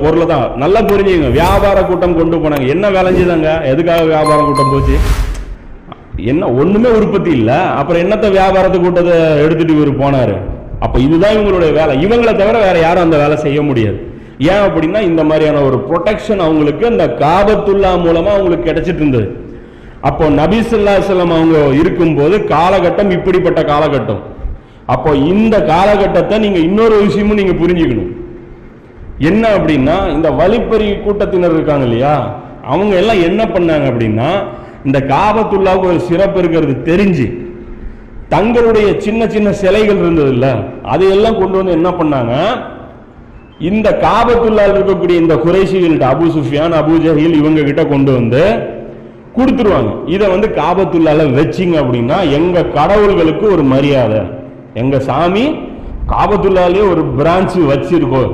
பொருளை தான் நல்லா புரிஞ்சுங்க வியாபார கூட்டம் கொண்டு போனாங்க. என்ன விளைஞ்சுதாங்க? எதுக்காக வியாபார கூட்டம் போச்சு? என்ன ஒண்ணுமே உற்பத்தி இல்லை. அப்புறம் என்னத்த வியாபாரத்து கூட்டத்தை எடுத்துட்டு இவர் போனாரு? அப்போ இதுதான் இவங்களுடைய வேலை. இவங்களை தவிர வேற யாரும் அந்த வேலை செய்ய முடியாது. ஏன் அப்படின்னா இந்த மாதிரியான ஒரு ப்ரொடெக்ஷன் அவங்களுக்கு அந்த காபத்துல்லா மூலமா அவங்களுக்கு கிடைச்சிட்டு இருந்தது. அப்போ நபிசுல்லா செல்லம் அவங்க இருக்கும்போது காலகட்டம் இப்படிப்பட்ட காலகட்டம். அப்போ இந்த காலகட்டத்தை நீங்க இன்னொரு விஷயமும் நீங்க புரிஞ்சுக்கணும். என்ன அப்படின்னா இந்த வழிப்பறி கூட்டத்தினர் இருக்காங்க இல்லையா? அவங்க எல்லாம் என்ன பண்ணாங்க அப்படின்னா இந்த காபத்துள்ளாவுக்கு ஒரு சிறப்பு இருக்கிறது தெரிஞ்சு தங்களுடைய சின்ன சின்ன சிலைகள் இருந்தது இல்லை அதையெல்லாம் கொண்டு வந்து என்ன பண்ணாங்க? இந்த காபத்துள்ளால் இருக்கக்கூடிய இந்த குறைசிகள்கிட்ட அபு சுஃபியான் அபு ஜஹீல் இவங்க கிட்ட கொண்டு வந்து கொடுத்துருவாங்க. இதை வந்து காபத்துள்ளால வச்சிங்க அப்படின்னா எங்க கடவுள்களுக்கு ஒரு மரியாதை எங்க சாமி காபத்துள்ளாலே ஒரு பிரான்ச் வச்சிருக்கோம்.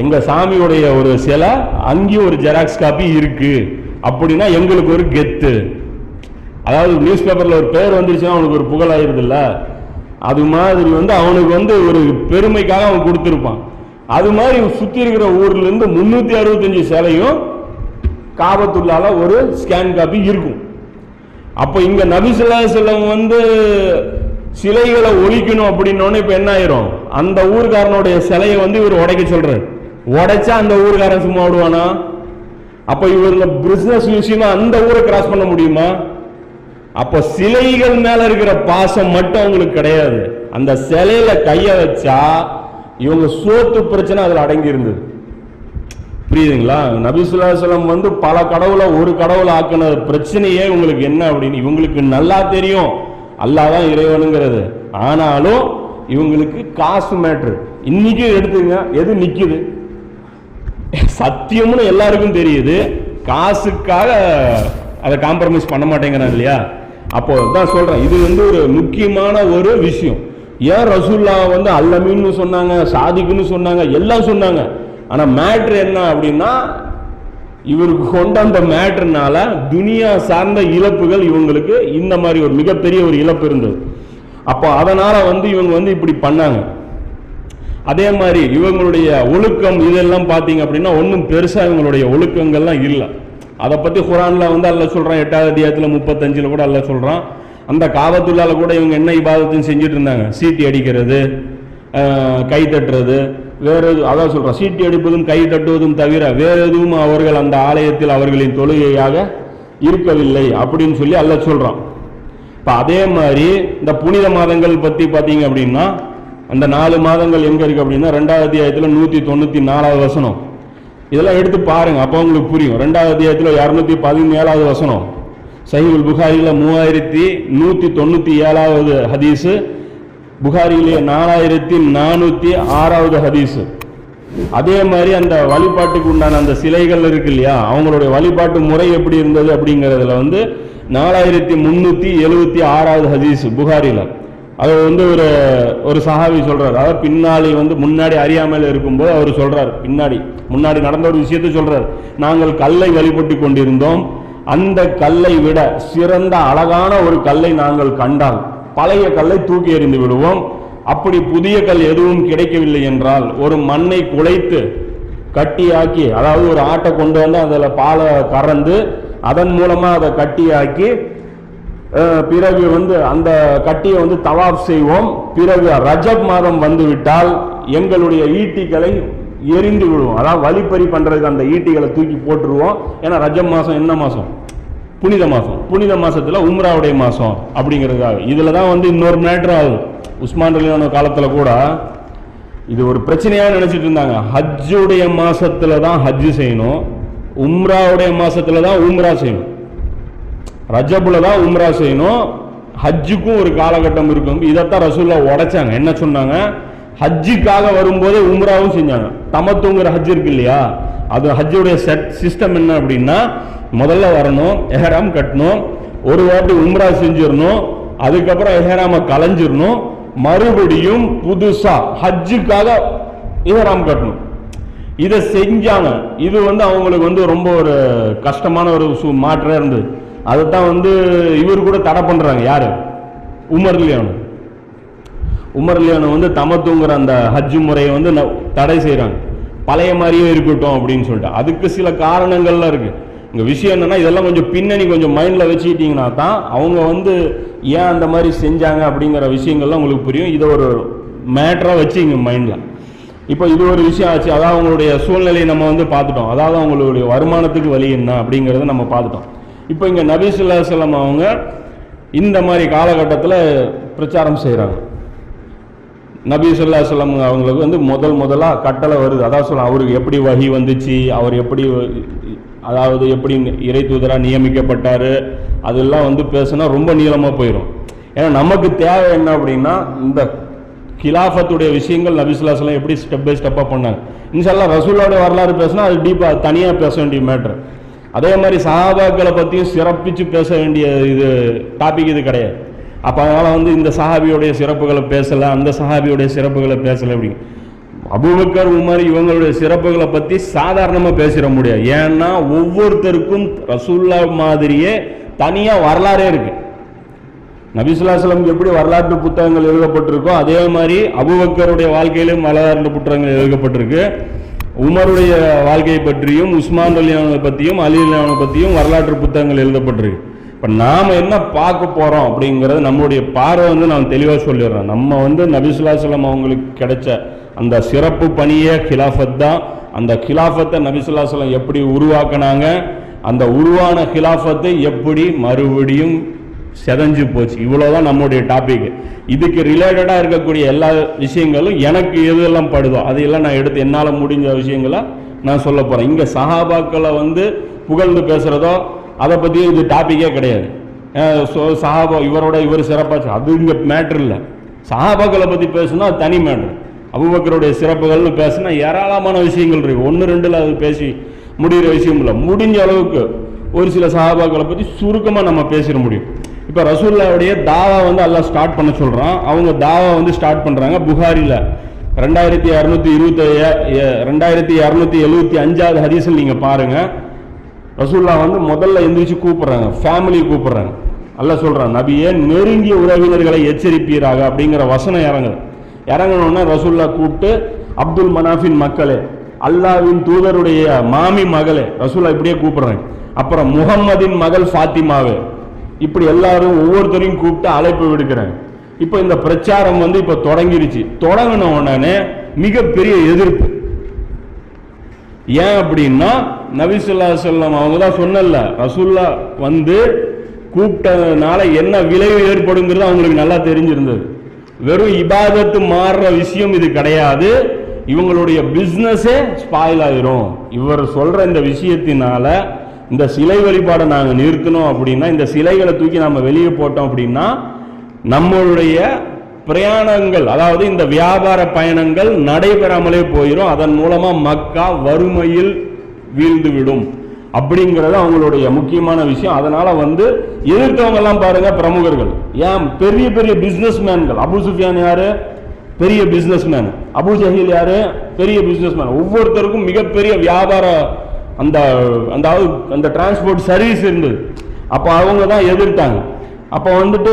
எங்க சாமியுடைய ஒரு சிலை அங்கேயும் ஒரு ஜெராக்ஸ் காப்பி இருக்கு. அப்படின்னா எங்களுக்கு ஒரு கெத்து. அதாவது நியூஸ் பேப்பர்ல ஒரு பேர் வந்துருச்சுன்னா அவனுக்கு ஒரு புகழ் ஆயிருதுல்ல? அது மாதிரி வந்து அவனுக்கு வந்து ஒரு பெருமைக்காக அவன் கொடுத்துருப்பான். அது மாதிரி சுத்தி இருக்கிற ஊர்ல இருந்து முன்னூத்தி அறுபத்தஞ்சு சிலையும் காபத்துள்ளால ஒரு ஸ்கேன் காப்பி இருக்கும். அப்போ இங்க நபிசுல்லா செல்லம் வந்து சிலைகளை ஒழிக்கணும் அப்படின்னோடனே இப்ப என்ன ஆயிரும்? அந்த ஊர்காரனுடைய சிலையை வந்து இவர் உடைக்க சொல்றாரு. உடைச்சா அந்த ஊருக்காரன் சும்மா விடுவானா அப்ப இவங்க பிசினஸ் விஷயமா அந்த ஊரை கிராஸ் பண்ண முடியுமா? அப்ப சிலைகள் மேல இருக்கிற பாசம் மட்டும் அவங்களுக்கு கிடையாது. அந்த சிலையில கைய வச்சா இவங்க சோத்து பிரச்சனை அதுல அடங்கி இருந்தது புரியுதுங்களா நபிசுல்லாசலம் வந்து பல கடவுளை ஒரு கடவுளை ஆக்கின பிரச்சனையே உங்களுக்கு என்ன அப்படின்னு இவங்களுக்கு நல்லா தெரியும். அல்லாதான் இறைவனுங்கிறது. ஆனாலும் இவங்களுக்கு காசு மேட்ரு இன்னைக்கு எடுத்துங்க எது நிக்குது? சத்தியம்னு எல்லாருக்கும் தெரியுது. காசுக்காக அதை காம்ப்ரமைஸ் பண்ண மாட்டேங்கிறான் இல்லையா? அப்போ தான் சொல்கிறேன் இது வந்து ஒரு முக்கியமான ஒரு விஷயம். ஏன் ரசூல்லா வந்து அல்லமின்னு சொன்னாங்க சாதிக்குன்னு சொன்னாங்க எல்லாம் சொன்னாங்க. ஆனால் மேட்ரு என்ன அப்படின்னா இவருக்கு கொண்ட அந்த மேட்ருனால துனியா சார்ந்த இழப்புகள் இவங்களுக்கு இந்த மாதிரி ஒரு மிகப்பெரிய ஒரு இழப்பு இருந்தது. அப்போ அதனால் வந்து இவங்க வந்து இப்படி பண்ணாங்க. அதே மாதிரி இவங்களுடைய ஒழுக்கம் இதெல்லாம் பார்த்தீங்க அப்படின்னா ஒன்றும் பெருசாக இவங்களுடைய ஒழுக்கங்கள்லாம் இல்லை. அதை பற்றி குரானில் வந்து அல்ல சொல்கிறான் எட்டாவது அத்தியாயத்துல முப்பத்தஞ்சில் கூட அல்ல சொல்கிறான் அந்த காவத்துள்ளால கூட இவங்க என்ன இபாதத்தையும் செஞ்சுட்டு இருந்தாங்க? சீட்டி அடிக்கிறது கை தட்டுறது வேறு எது அதான் சொல்றான். சீட்டி அடிப்பதும் கை தட்டுவதும் தவிர வேறு எதுவும் அவர்கள் அந்த ஆலயத்தில் அவர்களின் தொழுகையாக இருக்கவில்லை அப்படின்னு சொல்லி அல்ல சொல்கிறான் இப்போ அதே மாதிரி இந்த புனித மாதங்கள் பற்றி பார்த்தீங்க அப்படின்னா அந்த நாலு மாதங்கள் எங்க இருக்கு அப்படின்னா ரெண்டாவது அத்தியாயத்துல நூத்தி தொண்ணூத்தி நாலாவது வசனம். இதெல்லாம் எடுத்து பாருங்க அப்போ உங்களுக்கு புரியும். ரெண்டாவது அத்தியாயத்தில் இரநூத்தி பதினேழாவது வசனம். சஹிபுல் புகாரியில் மூவாயிரத்தி நூற்றி தொண்ணூற்றி ஏழாவது ஹதீஸு புகாரியிலே நாலாயிரத்தி நானூற்றி ஆறாவது ஹதீஸு. அதே மாதிரி அந்த வழிபாட்டுக்கு உண்டான அந்த சிலைகள் இருக்கு இல்லையா அவங்களுடைய வழிபாட்டு முறை எப்படி இருந்தது அப்படிங்கிறதுல வந்து நாலாயிரத்தி முந்நூற்றி எழுபத்தி ஆறாவது ஹதீஸ் புகாரியில் அது வந்து ஒரு ஒரு சஹாபி சொல்கிறார் அதாவது பின்னாடி வந்து முன்னாடி அறியாமல் இருக்கும்போது அவர் சொல்கிறார் பின்னாடி முன்னாடி நடந்த ஒரு விஷயத்தை சொல்கிறார் நாங்கள் கல்லை வழிபட்டு கொண்டிருந்தோம். அந்த கல்லை விட சிறந்த அழகான ஒரு கல்லை நாங்கள் கண்டால் பழைய கல்லை தூக்கி எறிந்து விடுவோம். அப்படி புதிய கல் எதுவும் கிடைக்கவில்லை என்றால் ஒரு மண்ணை குலைத்து கட்டியாக்கி அதாவது ஒரு ஆட்டை கொண்டு வந்து அதில் பாலை கறந்து அதன் மூலமாக அதை கட்டியாக்கி பிறகு வந்து அந்த கட்டியை வந்து தவாப் செய்வோம். பிறகு ரஜப் மாதம் வந்துவிட்டால் எங்களுடைய ஈட்டிகளை எரிந்து விடுவோம். அதாவது வழிப்பறி பண்றதுக்கு அந்த ஈட்டிகளை தூக்கி போட்டுருவோம். ஏன்னா ரஜப் மாதம் என்ன மாதம்? புனித மாதம். புனித மாதத்தில் உம்ராவுடைய மாதம் அப்படிங்கிறதுக்காக. இதில் தான் வந்து இன்னொரு மேட்ரு ஆகுது. உஸ்மான் ரலியான காலத்தில் கூட இது ஒரு பிரச்சனையாக நினச்சிட்டு இருந்தாங்க. ஹஜ்ஜுடைய மாதத்தில் தான் ஹஜ்ஜு செய்யணும். உம்ராவுடைய மாதத்தில் தான் உம்ரா செய்யணும். ரஜபுல தான் உம்ரா செய்யணும். ஹஜ்ஜுக்கும் ஒரு காலகட்டம் இருக்கும். இதைத்தான் ரசூல்லா உடைச்சாங்க. என்ன சொன்னாங்க? ஹஜ்ஜுக்காக வரும்போதே உம்ராவும் செஞ்சாங்க. தமத்துங்கிற ஹஜ் இருக்கு இல்லையா? அது ஹஜ்ஜுடைய செட் சிஸ்டம் என்ன அப்படின்னா முதல்ல வரணும் எஹராம் கட்டணும் ஒரு வாட்டி உம்ரா செஞ்சிடணும் அதுக்கப்புறம் எஹராம கலைஞ்சிடணும் மறுபடியும் புதுசா ஹஜ்ஜுக்காக இஹராம் கட்டணும். இதை செஞ்சாங்க. இது வந்து அவங்களுக்கு வந்து ரொம்ப ஒரு கஷ்டமான ஒரு சு- இருந்தது. அதை அதைத்தான் வந்து இவர் கூட தடை பண்ணுறாங்க யார்? உமர் லியானு. உமர் லியானு வந்து தமத்துங்கிற அந்த ஹஜ் முறையை வந்து ந- தடை செய்கிறாங்க பழைய மாதிரியே இருக்கட்டும் அப்படின்னு சொல்லிட்டு. அதுக்கு சில காரணங்கள்லாம் இருக்குது இங்கே விஷயம் என்னென்னா இதெல்லாம் கொஞ்சம் பின்னணி கொஞ்சம் மைண்டில் வச்சுக்கிட்டிங்கன்னா தான் அவங்க வந்து ஏன் அந்த மாதிரி செஞ்சாங்க அப்படிங்கிற விஷயங்கள்லாம் உங்களுக்கு புரியும். இதை ஒரு மேட்டராக வச்சுங்க மைண்டில் இப்போ இது ஒரு விஷயம் ஆச்சு. அதாவது அவங்களுடைய சூழ்நிலையை நம்ம வந்து பார்த்துட்டோம். அதாவது அவங்களுடைய வருமானத்துக்கு வழி என்ன அப்படிங்கிறத நம்ம பார்த்துட்டோம். இப்போ இங்கே நபிசுல்லா செல்லம் அவங்க இந்த மாதிரி காலகட்டத்தில் பிரச்சாரம் செய்கிறாங்க நபி சொல்லா சொல்லம் அவங்களுக்கு வந்து முதல் முதலாக கட்டளை வருது. அதான் சொல்லலாம் அவருக்கு எப்படி வகி வந்துச்சு அவர் எப்படி அதாவது எப்படி இறை தூதராக நியமிக்கப்பட்டார் அதெல்லாம் வந்து பேசுனா ரொம்ப நீளமாக போயிடும் ஏன்னா நமக்கு தேவை என்ன அப்படின்னா இந்த கிலாஃபத்துடைய விஷயங்கள் நபிசுல்லாஸ்லாம் எப்படி ஸ்டெப் பை ஸ்டெப்பாக பண்ணாங்க. இன்ஷால்லாம் ரசூலோட வரலாறு பேசுனா அது டீப்பாக தனியாக பேச வேண்டிய மேட்ரு அதே மாதிரி சஹாபாக்களை பற்றியும் சிறப்பிச்சு பேச வேண்டிய இது டாபிக் இது கிடையாது. அப்போ அதனால் வந்து இந்த சஹாபியோடைய சிறப்புகளை பேசலை அந்த சஹாபியோடைய சிறப்புகளை பேசலை அப்படி. அபுபக்கர் உமர் இவங்களுடைய சிறப்புகளை பற்றி சாதாரணமாக பேசிட முடியாது. ஏன்னா ஒவ்வொருத்தருக்கும் ரசூல்லா மாதிரியே தனியாக வரலாறே இருக்கு. நபிசுல்லாஸ்லம் எப்படி வரலாற்று புத்தகங்கள் எழுதப்பட்டிருக்கோ அதே மாதிரி அபுபக்கருடைய வாழ்க்கையிலும் வரலாற்று புத்தகங்கள் எழுதப்பட்டிருக்கு. உமருடைய வாழ்க்கையை பற்றியும் உஸ்மான் அலியானை பற்றியும் அலி அலியானை பற்றியும் வரலாற்று புத்தகங்கள் எழுதப்பட்டிருக்கு. இப்போ நாம் என்ன பார்க்க போகிறோம் அப்படிங்கிறது நம்மளுடைய பார்வை வந்து நான் தெளிவாக சொல்லிடுறேன். நம்ம வந்து நபிசுல்லாசலம் அவங்களுக்கு கிடைச்ச அந்த சிறப்பு பணியே கிலாஃபத் தான். அந்த கிலாஃபத்தை நபிசுல்லாசலம் எப்படி உருவாக்குனாங்க? அந்த உருவான கிலாஃபத்தை எப்படி மறுபடியும் செதஞ்சு போச்சு. இவ்வளோதான் நம்முடைய டாபிக் இதுக்கு ரிலேட்டடாக இருக்கக்கூடிய எல்லா விஷயங்களும் எனக்கு எதெல்லாம் படுதோ அதையெல்லாம் நான் எடுத்து என்னால் முடிஞ்ச விஷயங்களை நான் சொல்ல போகிறேன் இங்கே சஹாபாக்களை வந்து புகழ்ந்து பேசுகிறதோ அதை பற்றி இது டாப்பிக்கே கிடையாது. ஸோ சஹாபா இவரோட இவர் சிறப்பாச்சு அது இங்கே மேட்ரு இல்லை. சஹாபாக்களை பற்றி பேசுனா அது தனி மேட்ரு அபுபக்கருடைய சிறப்புகள்னு பேசுனா ஏராளமான விஷயங்கள் இருக்கு. ஒன்று ரெண்டில் அது பேசி முடிகிற விஷயம் இல்லை. முடிஞ்ச அளவுக்கு ஒரு சில சஹாபாக்களை பற்றி சுருக்கமாக நம்ம பேசிட முடியும். இப்போ ரசூல்லாவுடைய தாவா வந்து எல்லாம் ஸ்டார்ட் பண்ண சொல்கிறான் அவங்க தாவா வந்து ஸ்டார்ட் பண்ணுறாங்க புகாரியில் ரெண்டாயிரத்தி இரநூத்தி இருபத்தி ரெண்டாயிரத்தி இரநூத்தி எழுபத்தி அஞ்சாவது ஹதீஸில் நீங்கள் பாருங்கள் ரசூல்லா வந்து முதல்ல எந்திரிச்சு கூப்பிடுறாங்க. ஃபேமிலி கூப்பிடுறாங்க. அல்ல சொல்றான் நபியே நெருங்கிய உறவினர்களை எச்சரிப்பீராக அப்படிங்கிற வசனம் இறங்குது. இறங்கினோடனே ரசூல்லா கூப்பிட்டு அப்துல் மனாஃபின் மக்களே அல்லாவின் தூதருடைய மாமி மகளே ரசூல்லா இப்படியே கூப்பிடுறாங்க. அப்புறம் முகம்மதின் மகள் ஃபாத்திமாவே இப்படி எல்லாரும் ஒவ்வொருத்தரையும் கூப்பிட்டு அழைப்பு விடுக்கிறாங்க இப்போ இந்த பிரச்சாரம் வந்து இப்போ தொடங்கிருச்சு. தொடங்கின உடனே மிகப்பெரிய எதிர்ப்பு. ஏன் அப்படின்னா நபிசுல்லா சொல்லம் அவங்க தான் சொன்னல ரசுல்லா வந்து கூப்பிட்டதுனால என்ன விளைவு ஏற்படுங்கிறது அவங்களுக்கு நல்லா தெரிஞ்சிருந்தது. வெறும் இபாதத்து மாறுற விஷயம் இது கிடையாது. இவங்களுடைய பிஸ்னஸே ஸ்பாயில் ஆயிரும். இவர் சொல்ற இந்த விஷயத்தினால இந்த சிலை வழிபாடை நாங்கள் நிறுத்தணும் அப்படின்னா இந்த சிலைகளை தூக்கி நம்ம வெளியே போட்டோம் அப்படின்னா நம்மளுடைய பிரயாணங்கள் அதாவது இந்த வியாபார பயணங்கள் நடைபெறாமலே போயிடும் அதன் மூலமாக மக்கா வறுமையில் வீழ்ந்து விடும் அப்படிங்கிறது அவங்களுடைய முக்கியமான விஷயம். அதனால வந்து எதிர்த்தவங்க எல்லாம் பாருங்க பிரமுகர்கள். ஏன்? பெரிய பெரிய பிசினஸ் மேன்கள் அபு சுஃபியான் யாரு? பெரிய பிசினஸ் மேன் அபு ஜஹீல் யாரு? பெரிய பிசினஸ் மேன் ஒவ்வொருத்தருக்கும் மிகப்பெரிய வியாபார அந்த அந்த அந்த டிரான்ஸ்போர்ட் சர்வீஸ் இருந்தது. அப்போ அவங்க தான் எதிர்த்தாங்க. அப்போ வந்துட்டு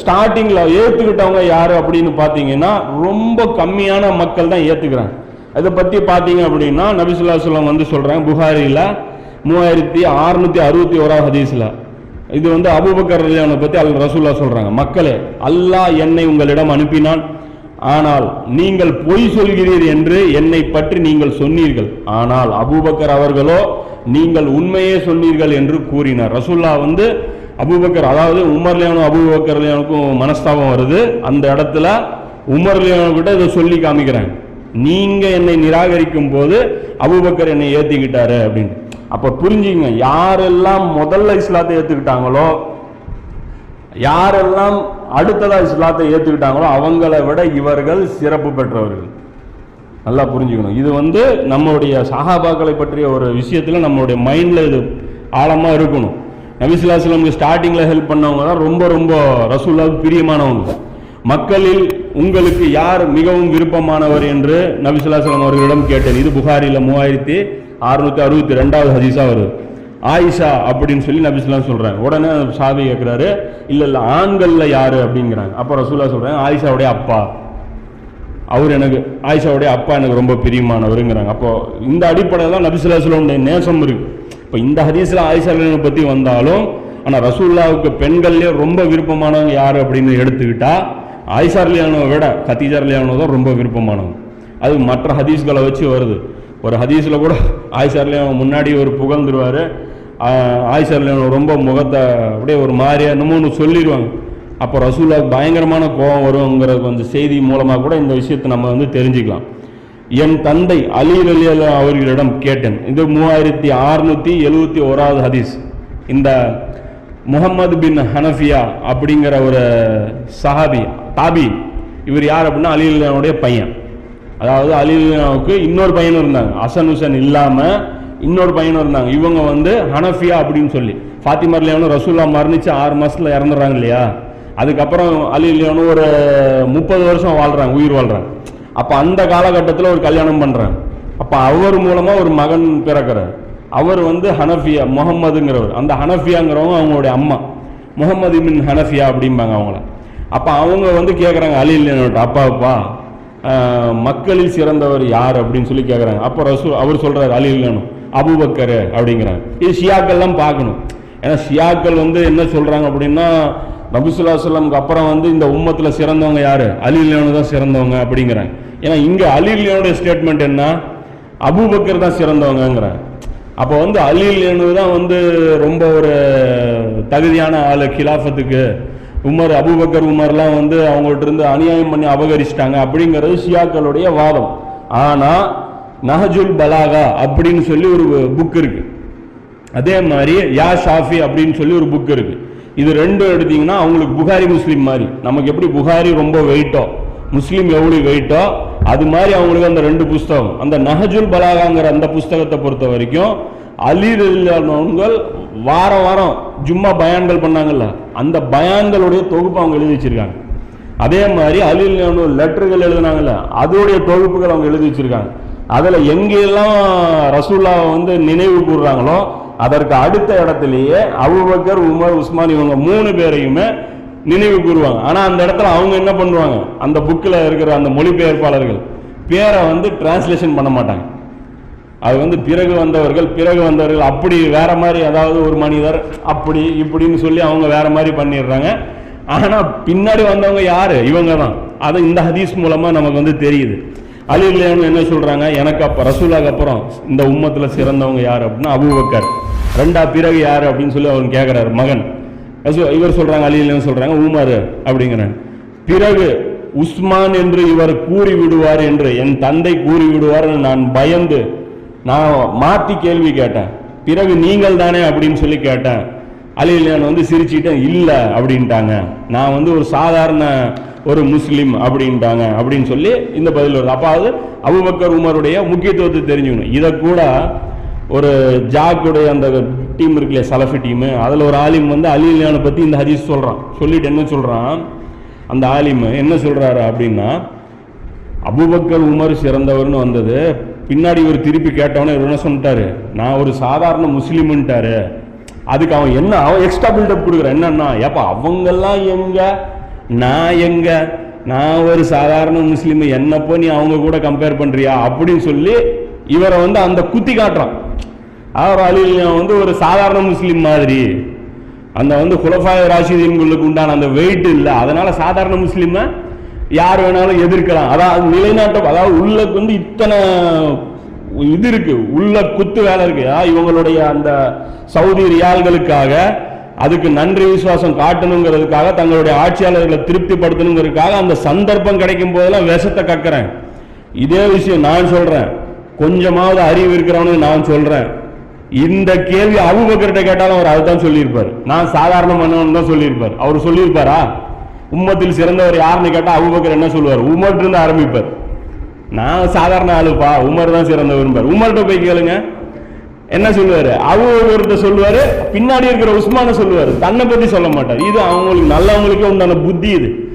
ஸ்டார்டிங்கில் ஏற்றுக்கிட்டவங்க யார் அப்படின்னு பார்த்தீங்கன்னா ரொம்ப கம்மியான மக்கள் தான் ஏற்றுக்கிறாங்க அதை பற்றி பார்த்தீங்க அப்படின்னா நபிசுல்லா சொல்லம் வந்து சொல்கிறாங்க புகாரியில் மூவாயிரத்தி அறுநூத்தி அறுபத்தி ஓராவது ஹதீஸில். இது வந்து அபுபக்கர் ரலியவனை பற்றி அல் ரசூல்லா சொல்கிறாங்க மக்களே அல்லாஹ் என்னை உங்களிடம் அனுப்பினான் ஆனால் நீங்கள் பொய் சொல்கிறீர் என்று என்னை பற்றி நீங்கள் சொன்னீர்கள். ஆனால் அபூபக்கர் அவர்களோ நீங்கள் உண்மையே சொன்னீர்கள் என்று கூறினார். ரசுல்லா வந்து அபூபக்கர் அதாவது உமர்லியானும் அபூபக்கர்லியானுக்கும் மனஸ்தாபம் வருது. அந்த இடத்துல உமர்லியானு கிட்ட இதை சொல்லி காமிக்கிறாங்க. நீங்க என்னை நிராகரிக்கும் போது அபூபக்கர் என்னை ஏத்திக்கிட்டாரு அப்படின்னு. அப்ப புரிஞ்சுங்க யாரெல்லாம் முதல்ல இஸ்லாத்தை ஏத்துக்கிட்டாங்களோ யாரெல்லாம் அடுத்ததாக இஸ்லாத்தை ஏற்றுக்கிட்டாங்களோ அவங்களை விட இவர்கள் சிறப்பு பெற்றவர்கள். நல்லா புரிஞ்சுக்கணும். இது வந்து நம்மளுடைய சஹாபாக்களை பற்றிய ஒரு விஷயத்தில் நம்மளுடைய மைண்டில் இது ஆழமாக இருக்கணும். நபிசுல்லாஸ்லமுக்கு ஸ்டார்டிங்கில் ஹெல்ப் பண்ணவங்க தான் ரொம்ப ரொம்ப ரசூல்லாவுக்கு பிரியமானவங்க. மக்களில் உங்களுக்கு யார் மிகவும் விருப்பமானவர் என்று நபிசுல்லாஸ்லாம் அவர்களிடம் கேட்டேன். இது புகாரில மூவாயிரத்தி அறுநூத்தி அறுபத்தி ரெண்டாவது ஹதீஸாக வருது. ஆயிஷா அப்படின்னு சொல்லி நபிஸ்லாம் சொல்கிறேன் உடனே சாவி கேட்குறாரு இல்லை இல்லை ஆண்களில் யார்? அப்படிங்கிறாங்க. அப்போ ரசூலா சொல்கிறாங்க ஆயிஷாவுடைய அப்பா. அவர் எனக்கு ஆயிஷாவுடைய அப்பா எனக்கு ரொம்ப பிரியமானவருங்கிறாங்க. அப்போ இந்த அடிப்படையில் தான் நபிசுல்லாஸ்லோடைய நேசம் இருக்கு. இப்போ இந்த ஹதீஸில் ஆயிஷா பற்றி வந்தாலும் ஆனால் ரசூல்லாவுக்கு பெண்கள்லேயே ரொம்ப விருப்பமானவங்க யார் அப்படின்னு எடுத்துக்கிட்டால் ஆயிஷா விட கத்தீஜார்லியானோ தான் ரொம்ப விருப்பமானவங்க. அது மற்ற ஹதீஸ்களை வச்சு வருது. ஒரு ஹதீஸில் கூட ஆயிஷார்லியான முன்னாடி ஒரு புகழ்ந்துருவார் ஆயிஷா ரொம்ப முகத்தை அப்படியே ஒரு மாதிரியாக என்னமோ சொல்லிடுவாங்க. அப்போ ரசூல்லாவுக்கு பயங்கரமான கோபம் வருங்கிற கொஞ்சம் செய்தி மூலமாக கூட இந்த விஷயத்தை நம்ம வந்து தெரிஞ்சுக்கலாம். என் தந்தை அலி அலி அவர்களிடம் கேட்டேன். இது மூவாயிரத்தி அறுநூற்றி எழுவத்தி ஓராவது ஹதீஸ். இந்த முகமது பின் ஹனஃபியா அப்படிங்கிற ஒரு சஹாபி தாபி இவர் யார் அப்படின்னா அலி பையன். அதாவது அலி இன்னொரு பையனும் இருந்தாங்க. அசன் ஹுசன் இல்லாமல் இன்னொரு பையனும் இருந்தாங்க. இவங்க வந்து ஹனஃபியா அப்படின்னு சொல்லி. ஃபாத்திமா அலியானும் ரசூல்லா மரணிச்சு ஆறு மாசத்துல இறந்துடுறாங்க இல்லையா? அதுக்கப்புறம் அலி அலியானும் ஒரு முப்பது வருஷம் வாழ்றாங்க உயிர் வாழ்றாங்க. அப்போ அந்த காலகட்டத்தில் ஒரு கல்யாணம் பண்றாங்க. அப்போ அவர் மூலமா ஒரு மகன் பிறக்கிறார். அவர் வந்து ஹனஃபியா முகம்மதுங்கிறவர். அந்த ஹனஃபியாங்கிறவங்க அவங்களுடைய அம்மா. முகமது மின் ஹனஃபியா அப்படிம்பாங்க அவங்கள. அப்போ அவங்க வந்து கேட்குறாங்க அலி இல்லைன்னு அப்பா அப்பா மக்களில் சிறந்தவர் யார்? அப்படின்னு சொல்லி கேட்குறாங்க அப்போ ரசூ அவர் சொல்கிறார் அலி இல்லைன்னு அபுபக்கர் அப்படிங்கிறாங்க. இது ஷியாக்கள்லாம் பார்க்கணும். ஏன்னா ஷியாக்கள் வந்து என்ன சொல்கிறாங்க அப்படின்னா நபிசுல்லா சொல்லம்க்கு அப்புறம் வந்து இந்த உம்மத்தில் சிறந்தவங்க யார்? அலி தான் சிறந்தவங்க அப்படிங்கிறாங்க. ஏன்னா இங்கே அலி ஸ்டேட்மெண்ட் என்ன? அபூபக்கர் தான் சிறந்தவங்கங்கிறாங்க. அப்போ வந்து அலி தான் வந்து ரொம்ப ஒரு தகுதியான ஆள் கிலாஃபத்துக்கு. உமர் அபூபக்கர் உமர்லாம் வந்து அவங்கள்ட்ட இருந்து அநியாயம் பண்ணி அபகரிச்சிட்டாங்க அப்படிங்கிறது ஷியாக்களுடைய வாதம். ஆனால் நஹஜுல் பலாகா அப்படின்னு சொல்லி ஒரு புக் இருக்கு. அதே மாதிரி யா ஷாஃபி அப்படின்னு சொல்லி ஒரு புக் இருக்கு. இது ரெண்டும் எடுத்தீங்கன்னா அவங்களுக்கு புகாரி முஸ்லீம் மாதிரி. நமக்கு எப்படி புகாரி ரொம்ப வெயிட்டோ முஸ்லீம் எவ்வளோ வெயிட்டோ அது மாதிரி அவங்களுக்கு அந்த ரெண்டு புஸ்தகம். அந்த நஹஜுல் பலாகாங்கிற அந்த புஸ்தகத்தை பொறுத்த வரைக்கும் அலி ரலியல்லாஹுங்கள் வாரம் வாரம் ஜும்மா பயான்கள் பண்ணாங்கல்ல அந்த பயான்களுடைய தொகுப்பு அவங்க எழுதி வச்சிருக்காங்க. அதே மாதிரி அலில் லெட்டர்கள் எழுதினாங்கல்ல அதோடைய தொகுப்புகள் அவங்க எழுதி வச்சிருக்காங்க. அதில் எங்கெல்லாம் ரசூல்லாவை வந்து நினைவு கூறுறாங்களோ அதற்கு அடுத்த இடத்துலையே அபுபக்கர் உமர் உஸ்மான் இவங்க மூணு பேரையுமே நினைவு கூறுவாங்க. ஆனால் அந்த இடத்துல அவங்க என்ன பண்ணுவாங்க? அந்த புக்கில் இருக்கிற அந்த மொழிபெயர்ப்பாளர்கள் பேரை வந்து டிரான்ஸ்லேஷன் பண்ண மாட்டாங்க. அது வந்து பிறகு வந்தவர்கள் பிறகு வந்தவர்கள் அப்படி வேற மாதிரி அதாவது ஒரு மனிதர் அப்படி இப்படின்னு சொல்லி அவங்க வேற மாதிரி பண்ணிடுறாங்க. ஆனால் பின்னாடி வந்தவங்க யாரு? இவங்க தான் அது இந்த ஹதீஸ் மூலமாக நமக்கு வந்து தெரியுது. அலிலேன்னு என்ன சொல்கிறாங்க எனக்கு அப்போ ரசூலாக்கு அப்புறம் இந்த உம்மத்தில் சிறந்தவங்க யார் அப்படின்னா அபூபக்கர். ரெண்டா பிறகு யார் அப்படின்னு சொல்லி அவங்க கேட்குறாரு மகன். ரசூ- இவர் சொல்கிறாங்க அலிலேன்னு சொல்கிறாங்க உமர் அப்படிங்கிறேன் பிறகு உஸ்மான் என்று இவர் கூறி விடுவார் என்று என் தந்தை கூறி விடுவார் நான் பயந்து நான் மாற்றி கேள்வி கேட்டேன். பிறகு நீங்கள் தானே அப்படின்னு சொல்லி கேட்டேன். அலிலியான் வந்து சிரிச்சுட்டேன் இல்லை அப்படின்ட்டாங்க. நான் வந்து ஒரு சாதாரண ஒரு முஸ்லீம் அப்படின்ட்டாங்க அப்படின்னு சொல்லி இந்த பதில் வருது. அப்போ அது அபுபக்கர் உமருடைய முக்கியத்துவத்தை தெரிஞ்சுக்கணும். இதை கூட ஒரு ஜாக்குடைய அந்த டீம் இருக்குல்ல சலஃபி டீம். அதில் ஒரு ஆலிம் வந்து அலிலியானை பற்றி இந்த ஹதீஸ் சொல்கிறான் சொல்லிட்டு என்ன சொல்கிறான் அந்த ஆலிம் என்ன சொல்கிறாரு அப்படின்னா அபுபக்கர் உமர் சிறந்தவர்னு வந்தது. பின்னாடி இவர் திருப்பி கேட்டவனே இவர் என்ன சொல்லிட்டாரு? நான் ஒரு சாதாரண முஸ்லீம்ன்ட்டாரு. அதுக்கு அவன் என்ன அவன் எக்ஸ்ட்ரா பில்டப் கொடுக்குறான். என்னன்னா ஏப்பா அவங்கெல்லாம் எங்கே நான் எங்க? நான் ஒரு சாதாரண முஸ்லீம் என்னப்போ நீ அவங்க கூட கம்பேர் பண்றியா? அப்படின்னு சொல்லி இவரை வந்து அந்த குத்தி காட்டுறான். அவர் அலிலியா வந்து ஒரு சாதாரண முஸ்லீம் மாதிரி. அந்த வந்து குலஃபாய ராஷிதீன்களுக்கு உண்டான அந்த வெயிட் இல்லை. அதனால சாதாரண முஸ்லீமை யார் வேணாலும் எதிர்க்கலாம். அதாவது நிலைநாட்ட அதாவது உள்ளக்கு வந்து இத்தனை இது இருக்கு. உள்ள குத்து வேலை இருக்கு. இவங்களுடைய அந்த சவுதி ரியால்களுக்காக அதுக்கு நன்றி விசுவாசம் காட்டணுங்கிறதுக்காக தங்களுடைய ஆட்சியாளர்களை திருப்திப்படுத்தணுங்கிறதுக்காக அந்த சந்தர்ப்பம் கிடைக்கும் போதெல்லாம் விஷத்தை கக்கிறேன். இதே விஷயம் நான் சொல்றேன். கொஞ்சமாவது அறிவு இருக்கிறவனுக்கு நான் சொல்றேன். இந்த கேள்வி அவுபக்கர்கிட்ட கேட்டாலும் அவர் அதுதான் சொல்லியிருப்பார். நான் சாதாரண மன்னவன் தான் சொல்லியிருப்பார். அவர் சொல்லியிருப்பாரா? உம்மத்தில் சிறந்தவர் யாருன்னு கேட்டால் அவுபக்கர் என்ன சொல்லுவார்? உமர்ட்டு இருந்து ஆரம்பிப்பார். நான் சாதாரண ஆளுப்பா. உமர் தான் சிறந்தவர் உமர்கிட்ட போய் கேளுங்க. என்ன சொல்லுவாரு? அபுபக்கர்கிட்ட சொல்லுவாரு பின்னாடி இருக்கிற உஸ்மான சொல்லுவாரு. தன்னை பத்தி சொல்ல மாட்டார். இது அவங்களுக்கு நல்லவங்களுக்கே உண்டான புத்தி இது.